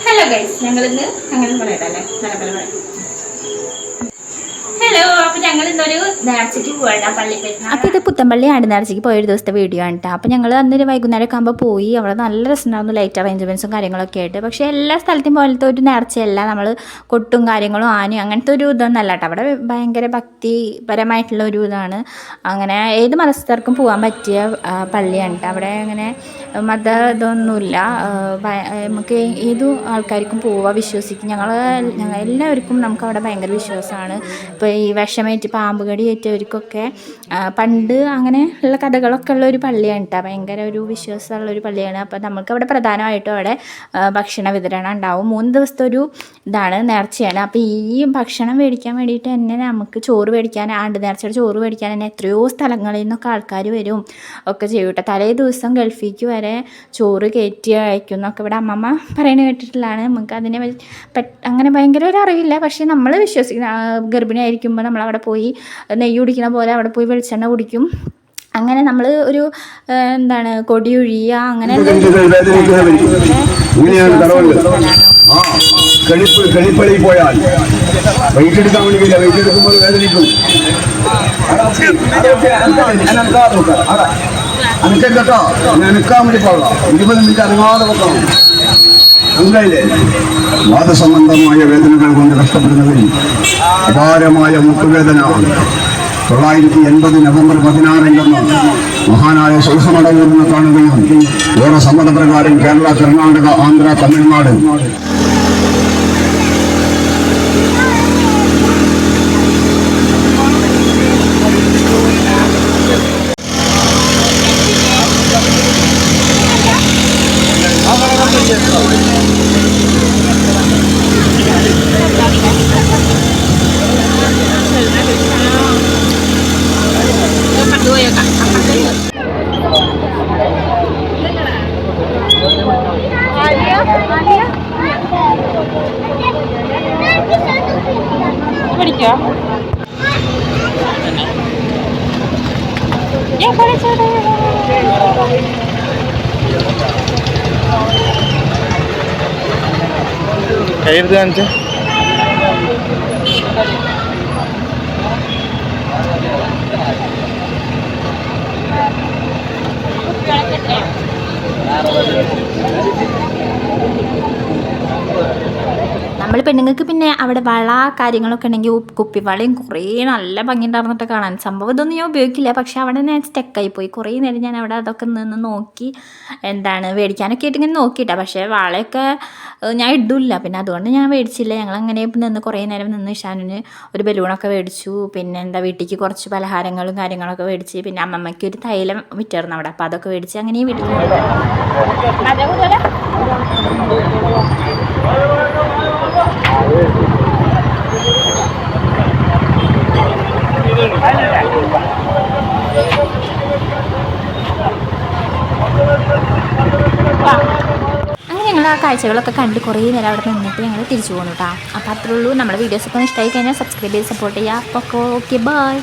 Hello guys ഞങ്ങളിന്ന് അങ്ങനെ പറയട്ടല്ലേ നല്ല പോലെ പറയാം ഹലോ അപ്പൊ ഞങ്ങൾ ഇന്നൊരു അപ്പോൾ ഇത് പുത്തമ്പള്ളി നേർച്ചയ്ക്ക് പോയ ഒരു ദിവസത്തെ വീഡിയോ ആണ് കേട്ടോ അപ്പോൾ ഞങ്ങൾ അന്നൊരു വൈകുന്നേരം ഒക്കെ ആകുമ്പോൾ പോയി. അവിടെ നല്ല രസമുണ്ടായിരുന്നു. ലൈറ്റ് അറേഞ്ച്മെന്റ്സും കാര്യങ്ങളൊക്കെ ആയിട്ട്. പക്ഷേ എല്ലാ സ്ഥലത്തും പോലത്തെ ഒരു നേർച്ചയല്ല. നമ്മൾ കൊട്ടും കാര്യങ്ങളും ആനയും അങ്ങനത്തെ ഒരു ഇതൊന്നും അല്ല കേട്ടോ അവിടെ ഭയങ്കര ഭക്തിപരമായിട്ടുള്ള ഒരു ഇതാണ്. അങ്ങനെ ഏത് മതസ്ഥർക്കും പോകാൻ പറ്റിയ പള്ളിയാണ് അവിടെ അങ്ങനെ മത ഇതൊന്നുമില്ല. നമുക്ക് ഏതു ആൾക്കാർക്കും പോവാ വിശ്വസിക്കും. ഞങ്ങൾ എല്ലാവർക്കും നമുക്ക് അവിടെ ഭയങ്കര വിശ്വാസമാണ്. ഇപ്പോൾ ഈ വിഷമേറ്റ് പാമ്പ് കടി ഏറ്റവർക്കൊക്കെ പണ്ട് അങ്ങനെ ഉള്ള കഥകളൊക്കെ ഉള്ള ഒരു പള്ളിയാണ് കേട്ടോ ഭയങ്കര ഒരു വിശ്വാസമുള്ള ഒരു പള്ളിയാണ്. അപ്പോൾ നമുക്ക് അവിടെ പ്രധാനമായിട്ടും അവിടെ ഭക്ഷണ വിതരണം ഉണ്ടാവും. മൂന്ന് ദിവസത്തെ ഒരു ഇതാണ് നേർച്ചയാണ് അപ്പോൾ ഈ ഭക്ഷണം മേടിക്കാൻ വേണ്ടിയിട്ട് തന്നെ നമുക്ക് ചോറ് മേടിക്കാൻ ആണ്ട് നേർച്ചയുടെ ചോറ് മേടിക്കാൻ തന്നെ എത്രയോ സ്ഥലങ്ങളിൽ നിന്നൊക്കെ ആൾക്കാർ വരും ഒക്കെ ചെയ്യും കേട്ടോ തലേ ദിവസം ഗൾഫിക്ക് വരെ ചോറ് കയറ്റി അയക്കും എന്നൊക്കെ ഇവിടെ അമ്മമ്മ പറയുന്നത് കേട്ടിട്ടുള്ളതാണ് നമുക്ക് അതിനെ അങ്ങനെ ഭയങ്കര ഒരു അറിവില്ല പക്ഷേ നമ്മൾ വിശ്വസിക്കുന്ന ഗർഭിണി ഗർഭിണിയായിരിക്കുമ്പോൾ നമ്മൾ അവിടെ പോയി നെയ്യ് കുടിക്കുന്ന പോലെ അവിടെ പോയി വെളിച്ചെണ്ണ കുടിക്കും അങ്ങനെ നമ്മൾ ഒരു എന്താണ് കൊടിയൊഴിയുക അങ്ങനെ കണിപ്പളി പോയാൽ വെയിറ്റ് എടുക്കാൻ വേണ്ടിയില്ല വെയിറ്റ് എടുക്കുമ്പോൾ വേദനിക്കും. അനക്കെ കേട്ടോ നനക്കാൻ വേണ്ടി പോകാം. ഇരുപത് മിനിറ്റ് അനങ്ങാതെ വെക്കണം. മനസ്സിലായില്ലേ വാദസംബന്ധമായ വേദനകൾ കൊണ്ട് കഷ്ടപ്പെടുന്നവരിൽ അപാരമായ മുട്ടുവേദന. തൊള്ളായിരത്തി എൺപത് നവംബർ പതിനാറിലെന്ന് മഹാനായ സുൽഹമടവൂരിനെ കാണുകയും ഓരോ സമ്മതപ്രകാരം Kerala Karnataka Andhra Tamil Nadu Hi. ya. Ya para Hayırdır anca? നമ്മൾ പെണ്ണുങ്ങൾക്ക് പിന്നെ അവിടെ വള കാര്യങ്ങളൊക്കെ ഉണ്ടെങ്കിൽ കുപ്പിവളയും കുറേ നല്ല ഭംഗി ഉണ്ടായിരുന്നിട്ട് കാണാൻ. സംഭവം ഇതൊന്നും ഞാൻ ഉപയോഗിക്കില്ല. പക്ഷേ അവിടെ ഞാൻ സ്റ്റക്കായി പോയി. കുറേ നേരം ഞാൻ അവിടെ അതൊക്കെ നിന്ന് നോക്കി എന്താണ് മേടിക്കാനൊക്കെ ആയിട്ട് ഇങ്ങനെ നോക്കിയിട്ടാ. പക്ഷേ വളയൊക്കെ ഞാൻ ഇടില്ല. പിന്നെ അതുകൊണ്ട് ഞാൻ മേടിച്ചില്ല. ഞങ്ങൾ അങ്ങനെ നിന്ന് കുറേ നേരം നിന്ന് ഇഷാനിന് ഒരു ബലൂണൊക്കെ മേടിച്ചു. പിന്നെ എന്താ വീട്ടിലേക്ക് കുറച്ച് പലഹാരങ്ങളും കാര്യങ്ങളൊക്കെ മേടിച്ച്. പിന്നെ അമ്മമ്മയ്ക്ക് ഒരു തൈലം വിറ്റായിരുന്നു അവിടെ. അപ്പോൾ അതൊക്കെ മേടിച്ച് അങ്ങനെ വീട്ടിൽ ആ കാഴ്ചകളൊക്കെ കണ്ട് കുറേ നേരം അവിടെ നിന്നിട്ട് ഞങ്ങൾ തിരിച്ചു പോകുന്നു കേട്ടോ അപ്പോൾ അത്രേ ഉള്ളൂ. നമ്മുടെ വീഡിയോസൊക്കെ ഒക്കെ ഇഷ്ടമായി കഴിഞ്ഞാൽ സബ്സ്ക്രൈബ് ചെയ്ത് സപ്പോർട്ട് ചെയ്യുക. അപ്പോൾ ഓക്കെ ബൈ